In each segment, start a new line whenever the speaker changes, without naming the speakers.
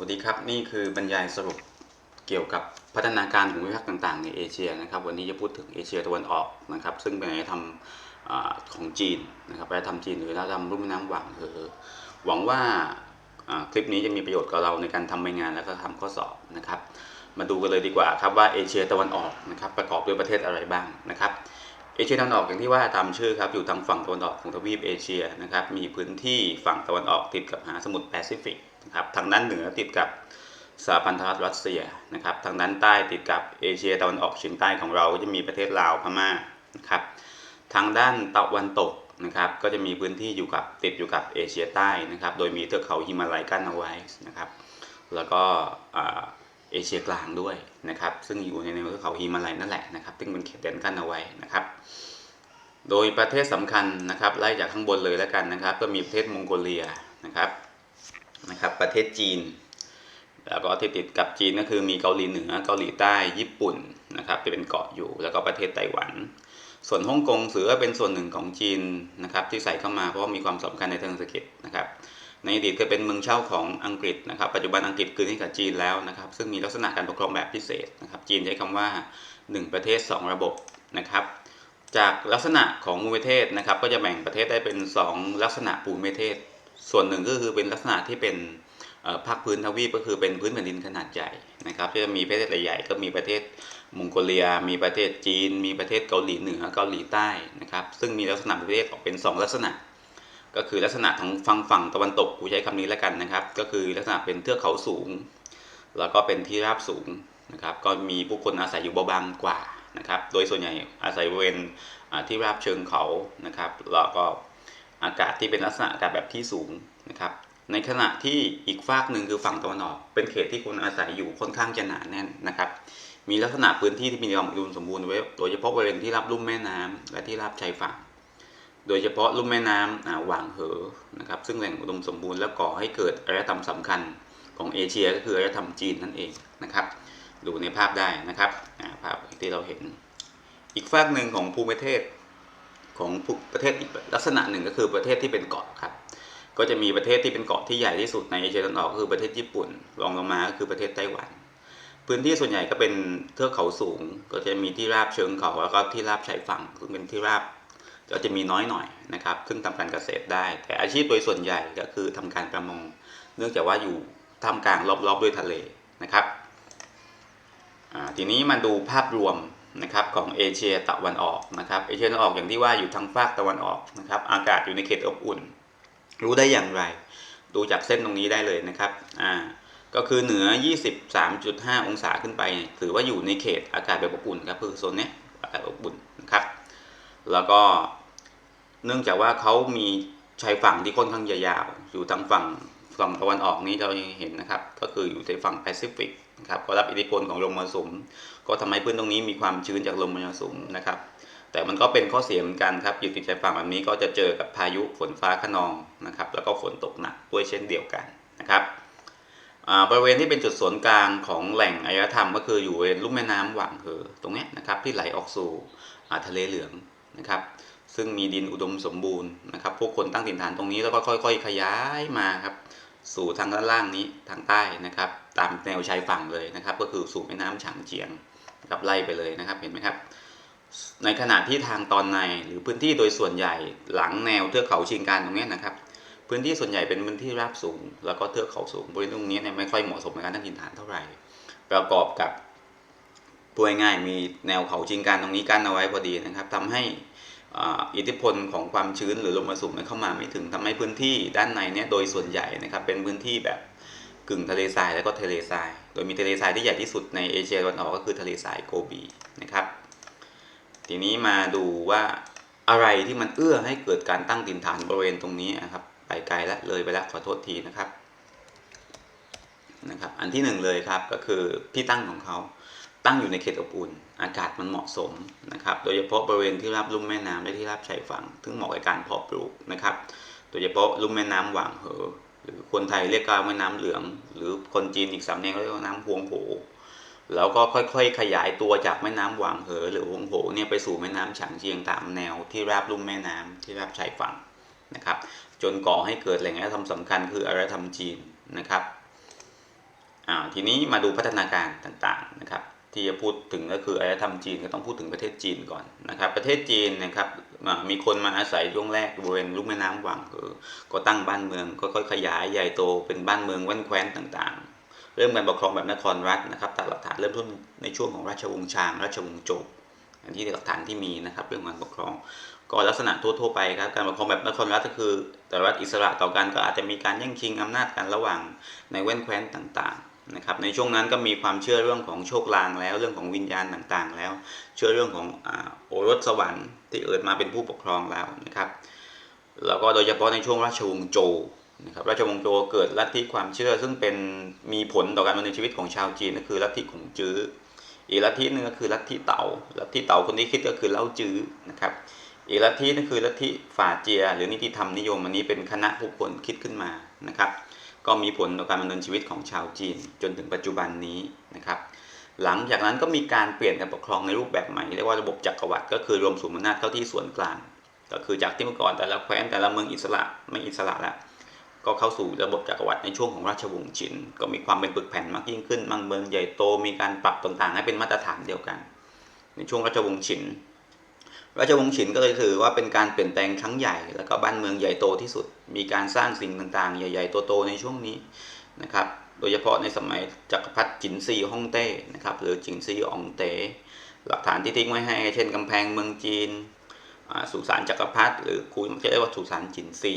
วัสดีครับ นี่คือบรรยายสรุปเกี่ยวกับพัฒนาการของภูมิภาคต่างๆ ในเอเชียนะครับ วันนี้จะพูดถึงเอเชียตะวันออกนะครับ ซึ่งเป็นอารยธรรมอ่าของจีนนะครับอารยธรรมจีนหรืออารยธรรมรุ่มแม่น้ำหว่างเหอหวังว่าคลิปนี้จะมีประโยชน์กับเราในการทำใบงานแล้วก็ทำข้อสอบนะครับ มาดูกันเลยดีกว่าครับว่าเอเชียตะวันออกนะครับประกอบด้วยประเทศอะไรบ้างนะครับเอเชียตะวันออกอย่างที่ว่าตามชื่อครับอยู่ทางฝั่งตะวันออกของทวีปเอเชียนะครับมีพื้นที่ฝั่งตะวันออกติดกับมหาสมุทรแปซิฟิก นะครับทางด้านเหนือติดกับสหพันธรัฐรัสเซียนะครับทางด้านใต้ติดกับเอเชียตะวันออกเฉียงใต้ของเราก็จะมีประเทศลาวพม่านะครับทางด้านตะวันตกนะครับก็จะมีพื้นที่อยู่กับติดอยู่กับเอเชียใต้นะครับโดยมีเทือกเขาฮิมาลัยกั้นเอาไว้นะครับแล้วก็เอเชียกลางด้วยนะครับซึ่งอยู่ในแนวเทือกเขาฮิมาลัยนั่นแหละนะครับซึ่งเป็นเขตแดนกั้นเอาไว้นะครับโดยประเทศสำคัญนะครับไล่จากข้างบนเลยแล้วกันนะครับ ก็มีประเทศมองโกเลียนะครับ นะครับ ประเทศจีน แล้วก็ที่ติดกับจีนก็คือมีเกาหลีเหนือเกาหลีใต้ญี่ปุ่นนะครับที่เป็นเกาะอยู่แล้วก็ประเทศไต้หวัน ส่วนฮ่องกงถือว่าเป็นส่วนหนึ่งของจีนนะครับ ที่ใส่เข้ามาเพราะว่ามีความสำคัญในทางเศรษฐกิจนะครับในอดีตเคยเป็นเมืองเช่าของอังกฤษนะครับ ปัจจุบันอังกฤษคืนให้กับจีนแล้วนะครับ ซึ่งมีลักษณะการปกครองแบบพิเศษนะครับ จีนใช้คำว่า 1 ประเทศ 2 ระบบนะครับ จากลักษณะของภูมิประเทศนะครับ ก็จะแบ่งประเทศได้เป็น 2 ลักษณะภูมิประเทศ ส่วนหนึ่งก็คือเป็นลักษณะที่เป็นภาคพื้นทวีปก็คือเป็นพื้นแผ่นดินขนาดใหญ่นะครับที่จะมีประเทศใหญ่ๆก็มีประเทศมองโกเลีย มีประเทศจีน มีประเทศเกาหลีเหนือเกาหลีใต้นะครับ ซึ่งมีลักษณะประเทศออกเป็น 2 ลักษณะ ก็คือลักษณะของฝั่งฝั่งตะวันตกกูใช้คำนี้แล้วกันนะครับ ก็คือลักษณะเป็นเทือกเขาสูง แล้วก็เป็นที่ราบสูงนะครับ ก็มีผู้คนอาศัยอยู่เบาบางกว่านะครับ โดยส่วนใหญ่อาศัยบริเวณที่ราบเชิงเขานะครับ แล้วก็ อากาศที่เป็นลักษณะอากาศแบบที่สูงนะครับ ในขณะที่อีกฝากหนึ่งคือฝั่งตะวันออกเป็นเขตที่คนอาศัยอยู่ค่อนข้างจะหนาแน่นนะครับ มีลักษณะพื้นที่ที่มีความอุดมสมบูรณ์ไว้โดยเฉพาะบริเวณที่รับลุ่มแม่น้ำและที่รับชายฝั่ง โดยเฉพาะลุ่มแม่น้ำอ่าหว่างเหอนะครับ ซึ่งแหล่งอุดมสมบูรณ์และก่อให้เกิดอารยธรรมสำคัญของเอเชียก็คืออารยธรรมจีนนั่นเองนะครับดูในภาพได้นะครับภาพที่เราเห็น อีกฝากหนึ่งของภูมิประเทศ ของประเทศอีกลักษณะหนึ่งก็คือประเทศที่เป็นเกาะครับ ก็จะมีประเทศที่เป็นเกาะที่ใหญ่ที่สุดในเอเชียตะวันออกคือประเทศญี่ปุ่นรองลงมาก็คือประเทศไต้หวัน พื้นที่ส่วนใหญ่ก็เป็นเทือกเขาสูง ก็จะมีที่ราบเชิงเขาแล้วก็ที่ราบชายฝั่งซึ่งเป็นที่ราบก็จะมีน้อยหน่อยนะครับซึ่งทำการเกษตรได้ แต่อาชีพโดยส่วนใหญ่ก็คือทำการประมง เนื่องจากว่าอยู่ท่ามกลางรอบๆด้วยทะเลนะครับทีนี้มาดูภาพรวม นะครับของเอเชียตะวันออกนะครับเอเชียตะวันออกอย่างที่ว่าอยู่ทางภาคตะวันออกนะครับอากาศอยู่ในเขตอบอุ่น รู้ได้อย่างไร ดูจากเส้นตรงนี้ได้เลยนะครับอ่าก็คือเหนือ 23.5 องศาขึ้นไป ถือว่าอยู่ในเขตอากาศแบบอบอุ่นครับคือโซนนี้อากาศอบอุ่นนะครับแล้วก็เนื่องจากว่าเขามีชายฝั่งที่ค่อนข้างยาวอยู่ทางฝั่งฝั่งตะวันออกนี้เราเห็นนะครับ ก็คืออยู่ในฝั่งแปซิฟิก นะครับก็รับอิทธิพลของลมมรสุมก็ทำให้พื้นตรงนี้มีความชื้นจากลมมรสุมนะครับ แต่มันก็เป็นข้อเสียเหมือนกันครับอยู่ติดชายฝั่งแบบนี้ก็จะเจอกับพายุฝนฟ้าคะนองนะครับ แล้วก็ฝนตกหนักด้วยเช่นเดียวกันนะครับบริเวณที่เป็นจุดศูนย์กลางของแหล่งอารยธรรมก็คืออยู่บริเวณลุ่มแม่น้ำหว่างเหอตรงนี้นะครับที่ไหลออกสู่ทะเลเหลืองนะครับ ซึ่งมีดินอุดมสมบูรณ์นะครับ พวกคนตั้งถิ่นฐานตรงนี้แล้วก็ค่อย ๆ ขยายมาครับ สู่ทางด้านล่างนี้ทางใต้นะครับ ตามแนวชายฝั่งเลยนะครับ ก็คือสู่แม่น้ำฉางเจียงนะครับไล่ไปเลยนะครับเห็นไหมครับ ในขณะที่ทางตอนในหรือพื้นที่โดยส่วนใหญ่หลังแนวเทือกเขาชิงการตรงนี้นะครับ พื้นที่ส่วนใหญ่เป็นพื้นที่ราบสูง แล้วก็เทือกเขาสูงบริเวณตรงนี้เนี่ยไม่ค่อยเหมาะสมในการตั้งถิ่นฐานเท่าไหร่ ประกอบกับพูดง่ายมีแนวเขาจิงการตรงนี้กั้นเอาไว้พอดีนะครับทำให้ อิทธิพลของความชื้นหรือลมมรสุมเนี่ยเข้ามาไม่ถึงทำให้พื้นที่ด้านในเนี่ยโดยส่วนใหญ่นะครับเป็นพื้นที่แบบกึ่งทะเลทรายแล้วก็ทะเลทราย โดยมีทะเลทรายที่ใหญ่ที่สุดในเอเชียตะวันออกก็คือทะเลทรายโกบีนะครับ ทีนี้มาดูว่าอะไรที่มันเอื้อให้เกิดการตั้งถิ่นฐานบริเวณตรงนี้นะครับไปไกลแล้วเลยไปแล้วขอโทษทีนะครับนะครับ อันที่หนึ่งเลยครับก็คือที่ตั้งของเขา ตั้งอยู่ในเขตอบอุ่น อากาศมันเหมาะสมนะครับ โดยเฉพาะบริเวณที่ราบลุ่มแม่น้ำและที่ราบชายฝั่งซึ่งเหมาะกับการเพาะปลูกนะครับ โดยเฉพาะลุ่มแม่น้ำหว่างเหอ หรือคนไทยเรียกว่าแม่น้ำเหลือง หรือคนจีนอีกสำเนียงเรียกว่าน้ำพวงโผแล้วก็ค่อยๆ ขยายตัวจากแม่น้ำหว่างเหอ หรือหวงโหเนี่ยไปสู่แม่น้ำฉางเจียงตามแนวที่ราบลุ่มแม่น้ำที่ราบชายฝั่งนะครับ จนก่อให้เกิดแหล่งอารยธรรมสำคัญคืออารยธรรมจีนนะครับทีนี้มาดูพัฒนาการต่างๆนะครับ ที่จะพูดถึงก็คืออารยธรรมจีนก็ต้องพูดถึงประเทศจีนก่อนนะครับ ประเทศจีนนะครับมีคนมาอาศัยช่วงแรกบริเวณลุ่มแม่น้ำหว่างก็ตั้งบ้านเมืองค่อยๆขยายใหญ่โตเป็นบ้านเมืองแว่นแคว้นต่างๆ เริ่มการปกครองแบบนครรัฐนะครับตามหลักฐานเริ่มต้นในช่วงของราชวงศ์ชาง ราชวงศ์โจวอันที่หลักฐานที่มีนะครับเรื่องการปกครองก็ลักษณะทั่วๆไปครับการปกครองแบบนครรัฐก็คือแต่ละรัฐอิสระต่อกันก็อาจจะมีการแย่งชิงอำนาจกันระหว่างในแว่นแคว้นต่างๆ นะครับในช่วงนั้นก็มีความเชื่อเรื่องของโชคลางแล้วเรื่องของวิญญาณต่างๆ แล้ว เชื่อเรื่องของอโอรสสวรรค์ที่เอิดมาเป็นผู้ปกครองแล้วนะครับแล้วก็โดยเฉพาะในช่วงราชวงศ์โจนะครับราชวงศ์โจเกิดลัทธิความเชื่อซึ่งเป็นมีผลต่อการดำเนินชีวิตของชาวจีนก็คือลัทธิขงจื้ออีกลัทธิหนึงก็คือลัทธิเต๋าลัทธิเต๋าคนที่คิดก็คือเล่าจื้อนะครับอีกลัทธินั่นคือลัทธิฝาเจีย หรือนิติธรรมนิยมอันนี้เป็นคณะบุคคลคิดขึ้นมานะครับ ก็มีผลต่อการดำเนินชีวิตของชาวจีนจนถึงปัจจุบันนี้นะครับหลังจากนั้นก็มีการเปลี่ยนการปกครองในรูปแบบใหม่เรียกว่าระบบจักรวรรดิก็คือรวมศูนย์อำนาจเข้าที่ส่วนกลาง ก็คือจากที่เมื่อก่อนแต่ละแคว้นแต่ละเมืองอิสระไม่อิสระแล้วก็เข้าสู่ระบบจักรวรรดิในช่วงของราชวงศ์ชินก็มีความเป็นปึกแผ่นมากยิ่งขึ้นบางเมืองใหญ่โตมีการปรับต่างๆ ให้เป็นมาตรฐานเดียวกัน ในช่วงราชวงศ์ชิน ราชวงศ์ฉินก็เลยถือว่าเป็นการเปลี่ยนแปลงครั้งใหญ่ แล้วก็บ้านเมืองใหญ่โตที่สุด มีการสร้างสิ่งต่างๆ ใหญ่ๆโตๆในช่วงนี้นะครับ โดยเฉพาะในสมัยจักรพรรดิจินซีฮ่องเต้นะครับ หรือจินซีอองเต้หลักฐานที่ทิ้งไว้ให้ เช่นกำแพงเมืองจีนสุสานจักรพรรดิหรือคุยจะเรียกว่าสุสานจินซี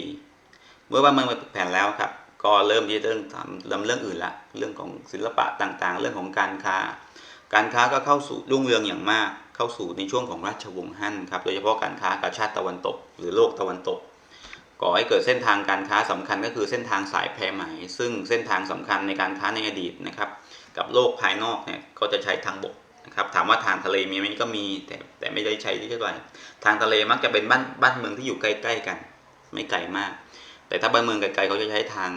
เมื่อบ้านเมืองเป็นแผ่นแล้วครับ ก็เริ่มที่จะเรื่องทำเริ่มเรื่องอื่นละเรื่องของศิลปะต่างๆ เรื่องของการค้า การค้าก็เข้าสู่รุ่งเรืองอย่างมาก เข้าสู่ในช่วงของราชวงศ์ฮั่นครับโดยเฉพาะการค้ากับชาติตะวันตก หรือโลกตะวันตก ก่อให้เกิดเส้นทางการค้าสำคัญก็คือเส้นทางสายแพไหม ซึ่งเส้นทางสำคัญในการค้าในอดีตนะครับกับโลกภายนอกเนี่ยก็จะใช้ทางบกนะครับถามว่าทางทะเลมีไหมก็มีแต่แต่ไม่ได้ใช้ที่เท่าไหร่ทางทะเลมักจะเป็นบ้านบ้านเมืองที่อยู่ใกล้ๆกัน ไม่ไกลมาก แต่ถ้าบ้านเมืองไกลๆเขาจะใช้ทาง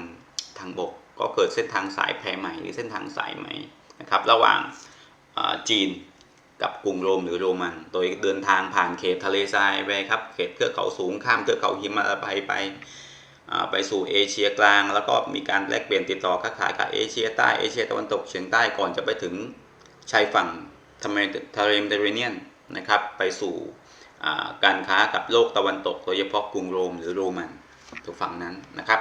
ทางบก ก็เกิดเส้นทางสายแพไหมหรือเส้นทางสายไหมนะครับระหว่างจีน กับกรุงโรมหรือโรมัน โดยเดินทางผ่านเขตทะเลทรายไปครับ เขตเทือกเขาสูงข้ามเทือกเขาหิมาลัยไปอ่าไปสู่เอเชียกลาง แล้วก็มีการแลกเปลี่ยนติดต่อค้าขายกับเอเชียใต้เอเชียตะวันตกเฉียงใต้ก่อนจะไปถึงชายฝั่งทะเลทะเลเมดิเตอร์เรเนียนนะครับ ไปสู่การค้ากับโลกตะวันตก โดยเฉพาะกรุงโรมหรือโรมันถูกฝั่งนั้นนะครับ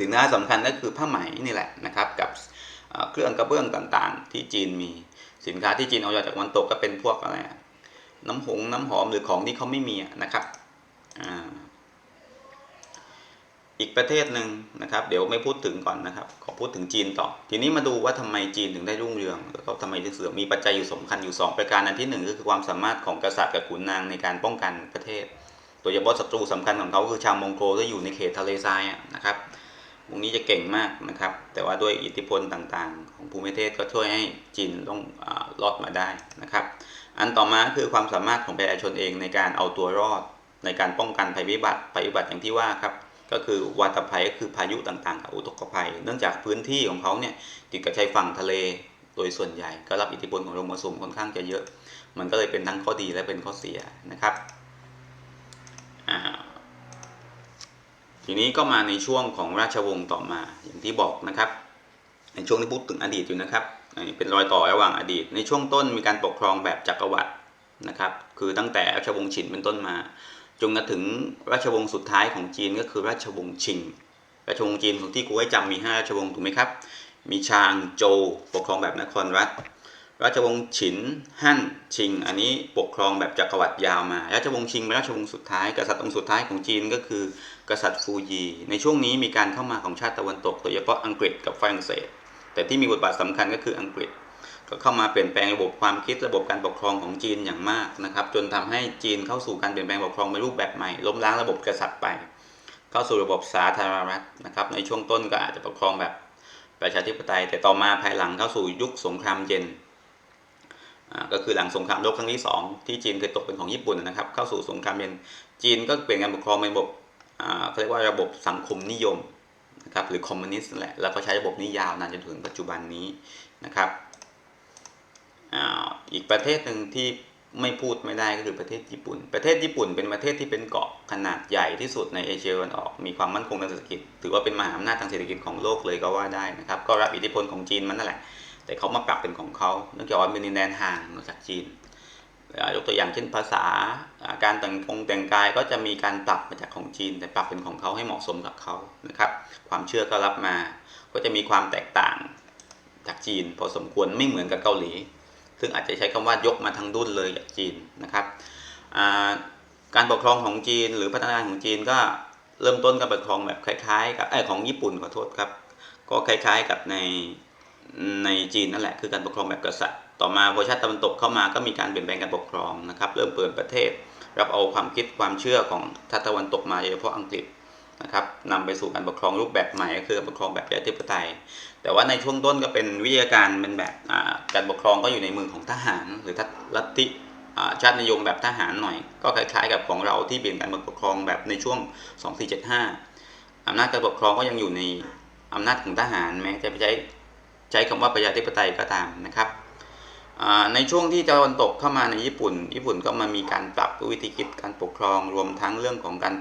สินค้าสำคัญก็คือผ้าไหมนี่แหละนะครับ กับเครื่องกระเบื้องต่างๆ ที่จีนมี สินค้าที่จีนเอาจากวันตกก็เป็นพวกอะไรน้ำหงน้ำหอมหรือของที่เขาไม่มีนะครับอ่าอีกประเทศหนึ่งนะครับ เดี๋ยวไม่พูดถึงก่อนนะครับขอพูดถึงจีนต่อ ทีนี้มาดูว่าทำไมจีนถึงได้รุ่งเรืองแล้วก็ทำไมถึงเสื่อมมีปัจจัยอยู่สำคัญอยู่ 2 ประการอันที่หนึ่งก็คือความสามารถของกษัตริย์กับขุนนางในการป้องกันประเทศโดยเฉพาะศัตรูสำคัญของเขาคือชาวมองโกลที่อยู่ในเขตทะเลทรายนะครับ วกนี้จะเก่งมากนะครับ แต่ว่าด้วยอิทธิพลต่างๆ ของภูมิประเทศก็ช่วยให้จีนต้องอารอดมาได้นะครับ อันต่อมาคือความสามารถของประชาชนเองในการเอาตัวรอด ในการป้องกันภัยพิบัติภัยพิบัติอย่างที่ว่าครับก็คือวาตภัยก็คือพายุต่างๆกับอุทกภัย เนื่องจากพื้นที่ของเขาเนี่ยติดกับชายฝั่งทะเลโดยส่วนใหญ่ก็รับอิทธิพลของลมมรสุมค่อนข้างจะเยอะ มันก็เลยเป็นทั้งข้อดีและเป็นข้อเสียนะครับอ่า ทีนี้ก็มาในช่วงของราชวงศ์ต่อมาอย่างที่บอกนะครับ ในช่วงที่พูดถึงอดีตอยู่นะครับ เป็นรอยต่อระหว่างอดีต ในช่วงต้นมีการปกครองแบบจักรวรรดินะครับ คือตั้งแต่ราชวงศ์ฉินเป็นต้นมาจนกระถึงราชวงศ์สุดท้ายของจีนก็คือราชวงศ์ชิง ราชวงศ์จีนของที่กูให้จำมีห้าราชวงศ์ถูกไหมครับ มีชางโจวปกครองแบบนครรัฐ ราชวงศ์ฉินฮั่นชิง อันนี้ปกครองแบบจักรวรรดิยาวมา ราชวงศ์ชิงเป็นราชวงศ์สุดท้ายกษัตริย์องค์สุดท้ายของจีนก็คือ กษัตริย์ฟูยี ในช่วงนี้มีการเข้ามาของชาติตะวันตกโดยเฉพาะอังกฤษกับฝรั่งเศส แต่ที่มีบทบาทสำคัญก็คืออังกฤษ ก็เข้ามาเปลี่ยนแปลงระบบความคิดระบบการปกครองของจีนอย่างมากนะครับ จนทำให้จีนเข้าสู่การเปลี่ยนแปลงปกครองในรูปแบบใหม่ล้มล้างระบบกษัตริย์ไป เข้าสู่ระบบสาธารณรัฐนะครับ ในช่วงต้นก็อาจจะปกครองแบบประชาธิปไตย แต่ต่อมาภายหลังเข้าสู่ยุคสงครามเย็นก็คือหลังสงครามโลกครั้งที่สองที่จีนเคยตกเป็นของญี่ปุ่นนะครับ เข้าสู่สงครามเย็นจีนก็เปลี่ยนการปกครองเป็นระบบ เขาเรียกว่าระบบสังคมนิยมนะครับหรือคอมมิวนิสต์แหละแล้วก็ใช้ระบบนี้ยาวนานจนถึงปัจจุบันนี้นะครับอีกประเทศหนึ่งที่ไม่พูดไม่ได้ก็คือประเทศญี่ปุ่น ประเทศญี่ปุ่นเป็นประเทศที่เป็นเกาะขนาดใหญ่ที่สุดในเอเชียตะวันออก มีความมั่นคงทางเศรษฐกิจ ถือว่าเป็นมหาอำนาจทางเศรษฐกิจของโลกเลยก็ว่าได้นะครับ ก็รับอิทธิพลของจีนมันนั่นแหละ แต่เขามาปรับเป็นของเขา เนื่องจากว่าเป็นดินแดนห่างจากจีน ยกตัวอย่างเช่นภาษาการแต่งกงแต่งกายก็จะมีการปรับมาจากของจีน แต่ปรับเป็นของเขาให้เหมาะสมกับเขานะครับ ความเชื่อก็รับมา ก็จะมีความแตกต่างจากจีน พอสมควรไม่เหมือนกับเกาหลี ซึ่งอาจจะใช้คำว่ายกมาทั้งดุนเลยจากจีนนะครับการปกครองของจีนหรือพัฒนาการของจีนก็เริ่มต้นการปกครองแบบคล้ายๆกับไอของญี่ปุ่นขอโทษครับ ก็คล้ายๆกับในในจีนนั่นแหละคือการปกครองแบบกษัตริย์ ต่อมาพอชาติตะวันตกเข้ามาก็มีการเปลี่ยนแปลงการปกครองนะครับ เริ่มเปิดประเทศ รับเอาความคิดความเชื่อของชาติตะวันตกมาโดยเฉพาะอังกฤษนะครับนำไปสู่การปกครองรูปแบบใหม่ก็คือการปกครองแบบประชาธิปไตย แต่ว่าในช่วงต้นก็เป็นวิทยาการเป็นแบบการปกครองก็อยู่ในมือของทหาร หรือลัทธิชาตินิยมแบบทหารหน่อย ก็คล้ายๆกับของเราที่เปลี่ยนการปกครองแบบในช่วง 2475อำนาจการปกครองก็ยังอยู่ในอำนาจของทหารแม้จะไปใช้ใช้คำว่าประชาธิปไตยก็ตามนะครับ ในช่วงที่ตะวันตกเข้ามาในญี่ปุ่น ญี่ปุ่นก็มามีการปรับวิธีคิดการปกครองรวมทั้งเรื่องของการ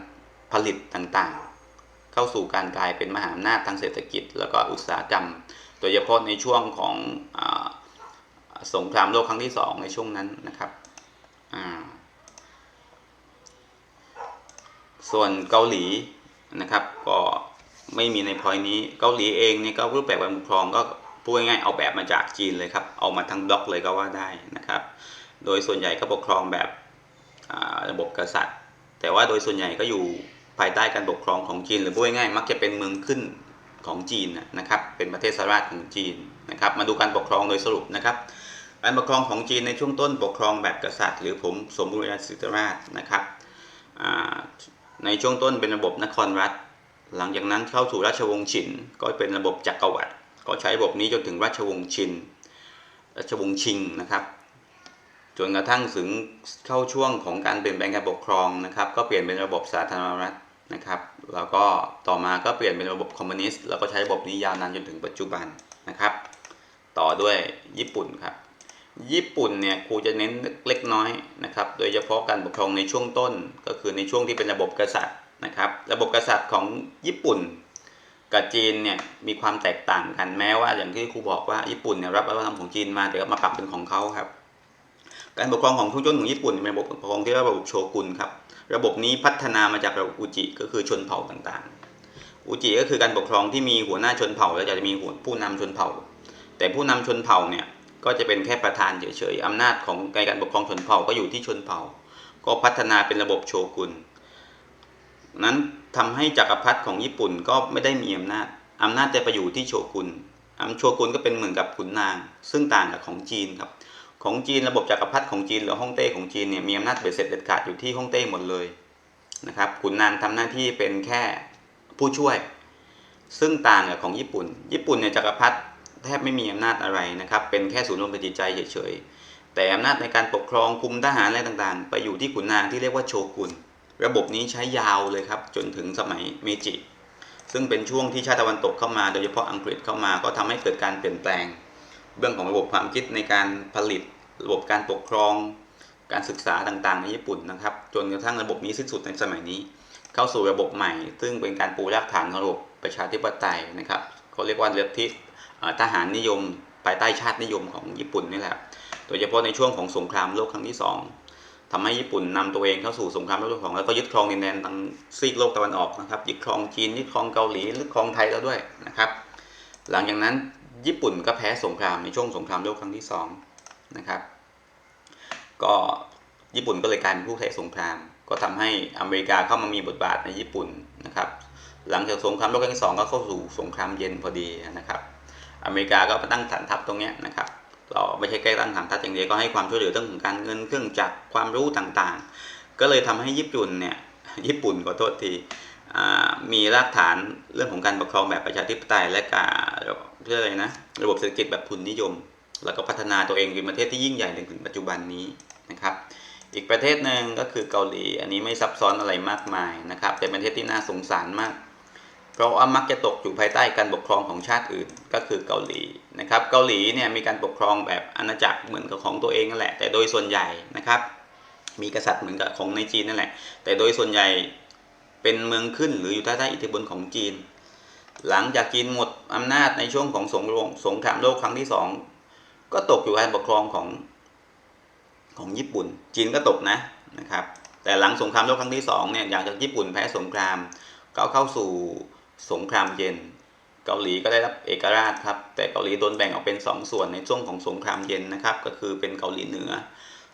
ผลิตต่างๆ เข้าสู่การกลายเป็นมหาอำนาจทางเศรษฐกิจ แล้วก็อุตสาหกรรม โดยเฉพาะในช่วงของอสงครามโลกครั้งที่สองในช่วงนั้นนะครับ ส่วนเกาหลีนะครับก็ไม่มีในพอยนี้ เกาหลีเองนี่ก็รูปแบบการปกครองก็ พูดง่ายๆเอาแบบมาจากจีนเลยครับ เอามาทั้งบล็อกเลยก็ว่าได้นะครับ โดยส่วนใหญ่ก็ปกครองแบบระบบกษัตริย์ แต่ว่าโดยส่วนใหญ่ก็อยู่ภายใต้การปกครองของจีน หรือพูดง่ายๆมักจะเป็นเมืองขึ้นของจีนนะครับ เป็นประเทศสหราชของจีนนะครับ มาดูการปกครองโดยสรุปนะครับการปกครองของจีนในช่วงต้นปกครองแบบกษัตริย์ หรือผมสมบูรณาญาราชนะครับในช่วงต้นเป็นระบบนครรัฐ หลังจากนั้นเข้าสู่ราชวงศ์ฉินก็เป็นระบบจักรวรรดิ ก็ใช้ระบบนี้จนถึงราชวงศ์ชินราชวงศ์ชิงนะครับจนกระทั่งถึงเข้าช่วงของการเปลี่ยนแปลงการปกครองนะครับ ก็เปลี่ยนเป็นระบบสาธารณรัฐนะครับ แล้วก็ต่อมาก็เปลี่ยนเป็นระบบคอมมิวนิสต์แล้วก็ใช้ระบบนี้ยาวนานจนถึงปัจจุบันนะครับ ต่อด้วยญี่ปุ่นครับ ญี่ปุ่นเนี่ยครูจะเน้นเล็กน้อยนะครับ โดยเฉพาะการปกครองในช่วงต้นก็คือในช่วงที่เป็นระบบกษัตริย์นะครับ ระบบกษัตริย์ของญี่ปุ่น กับจีนเนี่ยมีความแตกต่างกันแม้ว่าอย่างที่ครูบอกว่าญี่ปุ่นเนี่ยรับวัฒนธรรมของจีนมาแต่ก็มาปรับเป็นของเขาครับ การปกครองของช่วงต้นของญี่ปุ่นเป็นระบบปกครองที่เรียกว่าระบบโชกุนครับ ระบบนี้พัฒนามาจากระบบอุจิก็คือชนเผ่าต่างๆ อุจิก็คือการปกครองที่มีหัวหน้าชนเผ่าแล้วจะมีผู้นำชนเผ่า แต่ผู้นำชนเผ่าเนี่ยก็จะเป็นแค่ประธานเฉยๆอำนาจของการปกครองชนเผ่าก็อยู่ที่ชนเผ่า ก็พัฒนาเป็นระบบโชกุนนั้น ทำให้จักรพรรดิของญี่ปุ่นก็ไม่ได้มีอำนาจอำนาจจะไปอยู่ที่โชกุนอำโชกุนก็เป็นเหมือนกับขุนนาง ซึ่งต่างกับของจีนครับ ของจีนระบบจักรพรรดิของจีนหรือฮ่องเต้ของจีนเนี่ยมีอำนาจเบ็ดเสร็จเด็ดขาดอยู่ที่ฮ่องเต้หมดเลยนะครับขุนนางทำหน้าที่เป็นแค่ผู้ช่วย ซึ่งต่างกับของญี่ปุ่น ญี่ปุ่นเนี่ยจักรพรรดิแทบไม่มีอำนาจอะไรนะครับ เป็นแค่ศูนย์รวมจิตใจเฉยๆแต่อำนาจในการปกครองคุมทหารอะไรต่างๆ ไปอยู่ที่ขุนนางที่เรียกว่าโชกุน ระบบนี้ใช้ยาวเลยครับ จนถึงสมัยเมจิ ซึ่งเป็นช่วงที่ชาติตะวันตกเข้ามาโดยเฉพาะอังกฤษเข้ามาก็ทำให้เกิดการเปลี่ยนแปลง เรื่องของระบบความคิดในการผลิต ระบบการปกครอง การศึกษาต่างๆ ในญี่ปุ่นนะครับ จนกระทั่งระบบนี้สิ้นสุดในสมัยนี้ เข้าสู่ระบบใหม่ ซึ่งเป็นการปูรากฐานของระบบประชาธิปไตยนะครับเขาเรียกว่าเลือทิทหารนิยมภายใต้ชาตินิยมของญี่ปุ่นนี่แหละ โดยเฉพาะในช่วงของสงครามโลกครั้งที่สอง ทำให้ญี่ปุ่นนำตัวเองเข้าสู่สงครามโลกครั้งที่สองแล้วก็ยึดครองดินแดนทางซีกโลกตะวันออกนะครับ ยึดครองจีนยึดครองเกาหลียึดครองไทยแล้วด้วยนะครับ หลังจากนั้นญี่ปุ่นก็แพ้สงครามในช่วงสงครามโลกครั้งที่สองนะครับ ก็ญี่ปุ่นก็เลยกลายเป็นผู้แพ้สงคราม ก็ทำให้อเมริกาเข้ามามีบทบาทในญี่ปุ่นนะครับ หลังจากสงครามโลกครั้งที่สองก็เข้าสู่สงครามเย็นพอดีนะครับ อเมริกาก็มาตั้งฐานทัพตรงนี้นะครับ เราไม่ใช่แค่ตั้งฐานทัพอย่างเดียวก็ให้ความช่วยเหลือเรื่องของการเงินเครื่องจักรความรู้ต่างๆ ก็เลยทำให้ญี่ปุ่นเนี่ยญี่ปุ่นขอโทษทีมีรากฐานเรื่องของการปกครองแบบประชาธิปไตยและการเรื่องอะไรนะระบบเศรษฐกิจแบบทุนนิยม แล้วก็พัฒนาตัวเองเป็นประเทศที่ยิ่งใหญ่ถึงปัจจุบันนี้นะครับ อีกประเทศหนึ่งก็คือเกาหลี อันนี้ไม่ซับซ้อนอะไรมากมายนะครับ แต่เป็นประเทศที่น่าสงสารมาก เพราะว่ามักจะตกอยู่ภายใต้การปกครองของชาติอื่นก็คือเกาหลีนะครับ เกาหลีเนี่ยมีการปกครองแบบอาณาจักรเหมือนกับของตัวเองนั่นแหละ แต่โดยส่วนใหญ่นะครับ มีกษัตริย์เหมือนกับของในจีนนั่นแหละ แต่โดยส่วนใหญ่เป็นเมืองขึ้นหรืออยู่ใต้ใต้อิทธิพลของจีน หลังจากจีนหมดอำนาจในช่วงของสงครามสงครามโลกครั้งที่สองก็ตกอยู่ภายใต้ปกครองของของญี่ปุ่น จีนก็ตกนะนะครับ แต่หลังสงครามโลกครั้งที่สองเนี่ยอย่างจากญี่ปุ่นแพ้สงครามก็เข้าสู่ สงครามเย็น เกาหลีก็ได้รับเอกราชครับ แต่เกาหลีโดนแบ่งออกเป็น 2 ส่วนในช่วงของสงครามเย็นนะครับ ก็คือเป็นเกาหลีเหนือ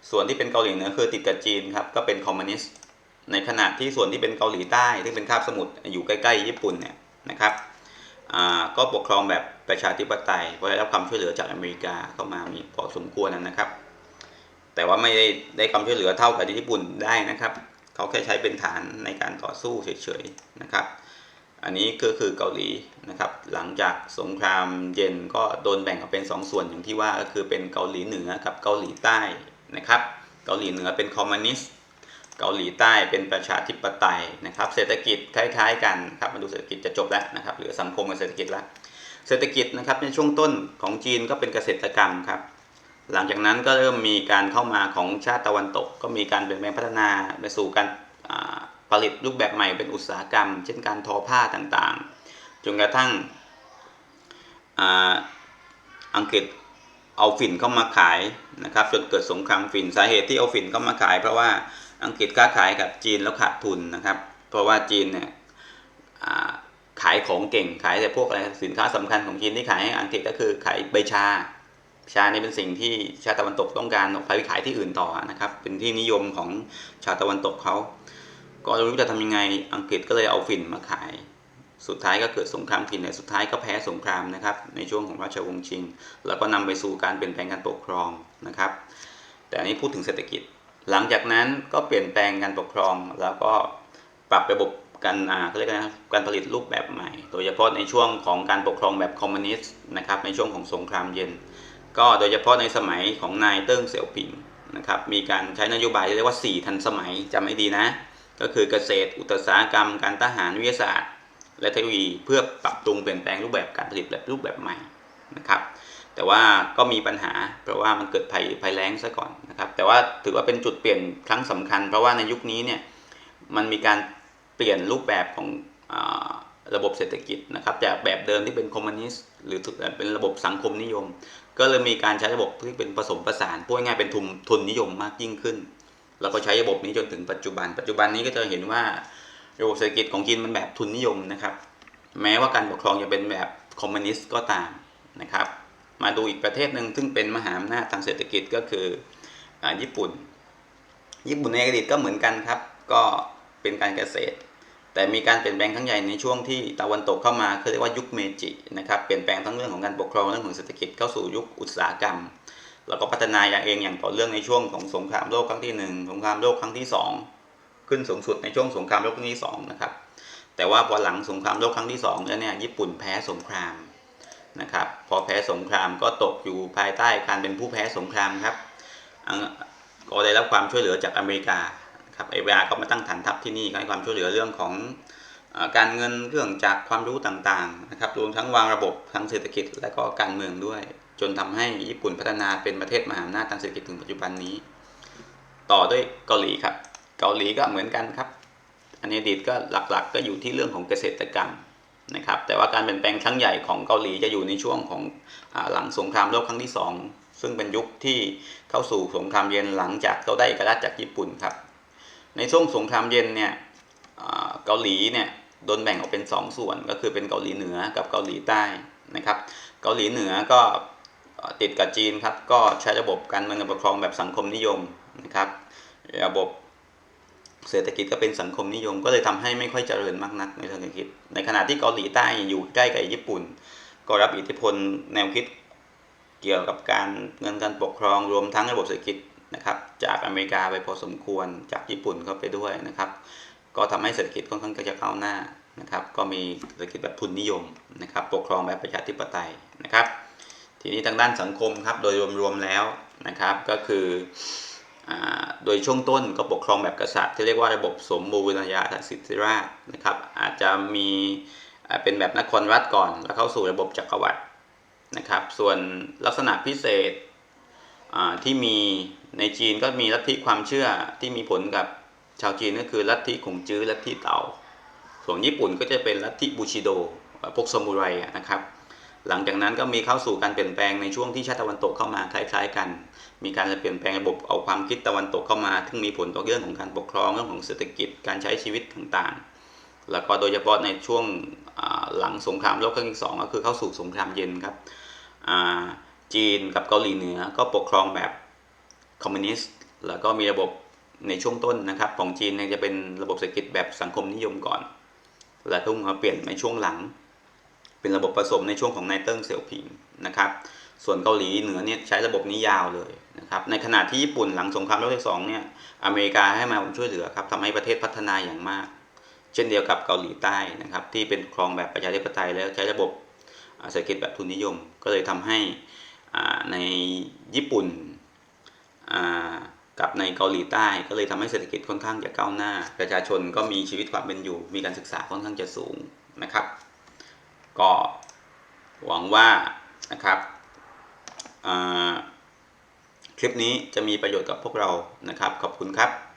ส่วนที่เป็นเกาหลีเหนือคือติดกับจีนครับ ก็เป็นคอมมิวนิสต์ ในขณะที่ส่วนที่เป็นเกาหลีใต้ที่เป็นคาบสมุทรอยู่ใกล้ๆ ญี่ปุ่นเนี่ยนะครับก็ปกครองแบบประชาธิปไตยเพราะได้รับความช่วยเหลือจากอเมริกาเข้ามามีพอสมควรนะครับ แต่ว่าไม่ได้ได้ความช่วยเหลือเท่ากับที่ญี่ปุ่นได้นะครับ เขาแค่ใช้เป็นฐานในการต่อสู้เฉยๆนะครับ อันนี้ก็คือเกาหลีนะครับ หลังจากสงครามเย็นก็โดนแบ่งออกเป็น 2 ส่วนอย่างที่ว่าก็คือเป็นเกาหลีเหนือกับเกาหลีใต้นะครับ เกาหลีเหนือเป็นคอมมิวนิสต์เกาหลีใต้เป็นประชาธิปไตยนะครับ เศรษฐกิจคล้ายๆกันครับมาดูเศรษฐกิจจะจบแล้วนะครับเหลือสังคมกับเศรษฐกิจแล้วเศรษฐกิจนะครับในช่วงต้นของจีนก็เป็นเกษตรกรรมครับหลังจากนั้นก็เริ่มมีการเข้ามาของชาติตะวันตก ก็มีการเปลี่ยนแปลงพัฒนาไปสู่การ ผลิตรูปแบบใหม่เป็นอุตสาหกรรม เช่นการทอผ้าต่างๆ จนกระทั่งอังกฤษเอาฝิ่นเข้ามาขายนะครับจนเกิดสงครามฝิ่นสาเหตุที่เอาฝิ่นเข้ามาขาย เพราะว่าอังกฤษค้าขายกับจีนแล้วขาดทุนนะครับ เพราะว่าจีนเนี่ยขายของเก่งขายแต่พวกอะไรสินค้าสำคัญของจีนที่ขายให้อังกฤษก็คือขายใบชา ชานี่เป็นสิ่งที่ชาติตะวันตกต้องการไปขายที่อื่นต่อนะครับ เป็นที่นิยมของชาวตะวันตกเขา ก็รู้จะทำยังไงอังกฤษก็เลยเอาฝิ่นมาขาย สุดท้ายก็เกิดสงครามฝิ่นแต่สุดท้ายก็แพ้สงครามนะครับ ในช่วงของราชวงศ์ชิง แล้วก็นำไปสู่การเปลี่ยนแปลงการปกครองนะครับ แต่อันนี้พูดถึงเศรษฐกิจ หลังจากนั้นก็เปลี่ยนแปลงการปกครอง แล้วก็ปรับระบบการอ่าเขาเรียกอะไรนะการผลิตรูปแบบใหม่ โดยเฉพาะในช่วงของการปกครองแบบคอมมิวนิสต์นะครับ ในช่วงของสงครามเย็น ก็โดยเฉพาะในสมัยของนายเติ้งเสี่ยวผิงนะครับ มีการใช้นโยบายที่เรียกว่า 4 ทันสมัยจำให้ดีนะ ก็คือเกษตร อุตสาหกรรม การทหารวิทยาศาสตร์ และเทคโนโลยีเพื่อปรับปรุงเปลี่ยนแปลงรูปแบบการผลิตแบบรูปแบบใหม่นะครับแต่ว่าก็มีปัญหาเพราะว่ามันเกิดภัยภัยแล้งซะก่อนนะครับแต่ว่าถือว่าเป็นจุดเปลี่ยนครั้งสำคัญ เพราะว่าในยุคนี้เนี่ยมันมีการเปลี่ยนรูปแบบของอระบบเศรษฐกิจนะครับจากแบบเดิมที่เป็นคอมมิวนิสต์หรือเป็นระบบสังคมนิยม ก็เลยมีการใช้ระบบที่เป็นผสมผสานพูดง่ายๆเป็นทุนทุนนิยมมากยิ่งขึ้น แล้วก็ใช้ระบบนี้จนถึงปัจจุบัน ปัจจุบันนี้ก็จะเห็นว่าระบบเศรษฐกิจของจีนมันแบบทุนนิยมนะครับ แม้ว่าการปกครองจะเป็นแบบคอมมิวนิสต์ก็ตามนะครับ มาดูอีกประเทศหนึ่งซึ่งเป็นมหาอำนาจทางเศรษฐกิจก็คืออญี่ปุ่น ญี่ปุ่นในอดีตก็เหมือนกันครับ ก็เป็นการเกษตร แต่มีการเปลี่ยนแปลงครั้งใหญ่ในช่วงที่ตะวันตกเข้ามาคือเรียกว่ายุคเมจินะครับ เปลี่ยนแปลงทั้งเรื่องของการปกครองเรื่องของเศรษฐกิจเข้าสู่ยุคอุตสาหกรรม แล้วก็พัฒนาอย่างเองอย่างต่อเนื่องในช่วงของสงครามโลกครั้งที่หนึ่งสงครามโลกครั้งที่สองขึ้นสูงสุดในช่วงสงครามโลกครั้งที่สองนะครับแต่ว่าพอหลังสงครามโลกครั้งที่สองแล้วเนี่ยญี่ปุ่นแพ้สงครามนะครับพอแพ้สงครามก็ตกอยู่ภายใต้การเป็นผู้แพ้สงครามครับก็ได้รับความช่วยเหลือจากอเมริกาครับอเมริกาก็มาตั้งฐานทัพที่นี่ก็ให้ความช่วยเหลือเรื่องของ การเงินเรื่องจากความรู้ต่างๆนะครับรวมทั้งวางระบบทางเศรษฐกิจและก็การเมืองด้วย จนทำให้ญี่ปุ่นพัฒนาเป็นประเทศมหาอำนาจทางเศรษฐกิจถึงปัจจุบันนี้ ต่อด้วยเกาหลีครับ เกาหลีก็เหมือนกันครับ อันนี้ดีตก็หลักๆก็อยู่ที่เรื่องของเกษตรกรรมนะครับ แต่ว่าการเปลี่ยนแปลงครั้งใหญ่ของเกาหลีจะอยู่ในช่วงของอหลังสงครามโลกครั้งที่สองซึ่งเป็นยุคที่เข้าสู่สงครามเย็นหลังจากเขาได้เอกราชจากญี่ปุ่นครับ ในช่วงสงครามเย็นเนี่ยเกาหลีเนี่ย โดนแบ่งออกเป็น 2 ส่วนก็คือเป็นเกาหลีเหนือกับเกาหลีใต้นะครับ เกาหลีเหนือก็ติดกับจีนครับ ก็ใช้ระบบการเมืองการปกครองแบบสังคมนิยมนะครับ ระบบเศรษฐกิจก็เป็นสังคมนิยม ก็เลยทำให้ไม่ค่อยเจริญมากนักในทางเศรษฐกิจ ในขณะที่เกาหลีใต้อยู่ใกล้กับญี่ปุ่น ก็รับอิทธิพลแนวคิดเกี่ยวกับการเงินการปกครองรวมทั้งระบบเศรษฐกิจนะครับ จากอเมริกาไปพอสมควรจากญี่ปุ่นเข้าไปด้วยนะครับ ก็ทำให้เศรษฐกิจค่อนข้างจะก้าวหน้านะครับ ก็มีเศรษฐกิจแบบทุนนิยมนะครับ ปกครองแบบประชาธิปไตยนะครับ ทีนี้ทางด้านสังคมครับ โดยรวมๆแล้วนะครับ ก็คือโดยช่วงต้นก็ปกครองแบบกษัตริย์ที่เรียกว่าระบบสมบูรณาญาสิทธิราชย์นะครับ อาจจะมีเป็นแบบนครรัฐก่อน แล้วเข้าสู่ระบบจักรวรรดินะครับ ส่วนลักษณะพิเศษที่มีในจีนก็มีลัทธิความเชื่อที่มีผลกับ ชาวจีนก็คือลัทธิขงจื้อลัทธิเต่า ส่วนญี่ปุ่นก็จะเป็นลัทธิบูชิโดพวกซามูไรนะครับ หลังจากนั้นก็มีเข้าสู่การเปลี่ยนแปลงในช่วงที่ชาติตะวันตกเข้ามาคล้าย ๆ กัน มีการเปลี่ยนแปลงระบบเอาความคิดตะวันตกเข้ามา ซึ่งมีผลต่อเรื่องของการปกครองเรื่องของเศรษฐกิจการใช้ชีวิตต่างๆ แล้วก็โดยเฉพาะในช่วงหลังสงครามโลกครั้งที่สองก็คือเข้าสู่สงครามเย็นครับจีนกับเกาหลีเหนือก็ปกครองแบบคอมมิวนิสต์แล้วก็มีระบบ ในช่วงต้นนะครับ ของจีนเนี่ยจะเป็นระบบเศรษฐกิจแบบสังคมนิยมก่อนแล้วก็มาเปลี่ยนในช่วงหลัง เป็นระบบผสมในช่วงของนายเติ้งเสี่ยวผิงนะครับ ส่วนเกาหลีเหนือเนี่ยใช้ระบบนี้ยาวเลยนะครับ ในขณะที่ญี่ปุ่นหลังสงครามโลกที่สองเนี่ยอเมริกาให้มาช่วยเหลือครับทำให้ประเทศพัฒนาอย่างมาก เช่นเดียวกับเกาหลีใต้นะครับที่เป็นครองแบบประชาธิปไตยแล้วใช้ระบบเศรษฐกิจแบบทุนนิยม ก็เลยทำให้ในญี่ปุ่น กับในเกาหลีใต้ก็เลยทำให้เศรษฐกิจค่อนข้างจะก้าวหน้า ประชาชนก็มีชีวิตความเป็นอยู่ มีการศึกษาค่อนข้างจะสูงนะครับ ก็หวังว่านะครับคลิปนี้จะมีประโยชน์กับพวกเรานะครับ ขอบคุณครับ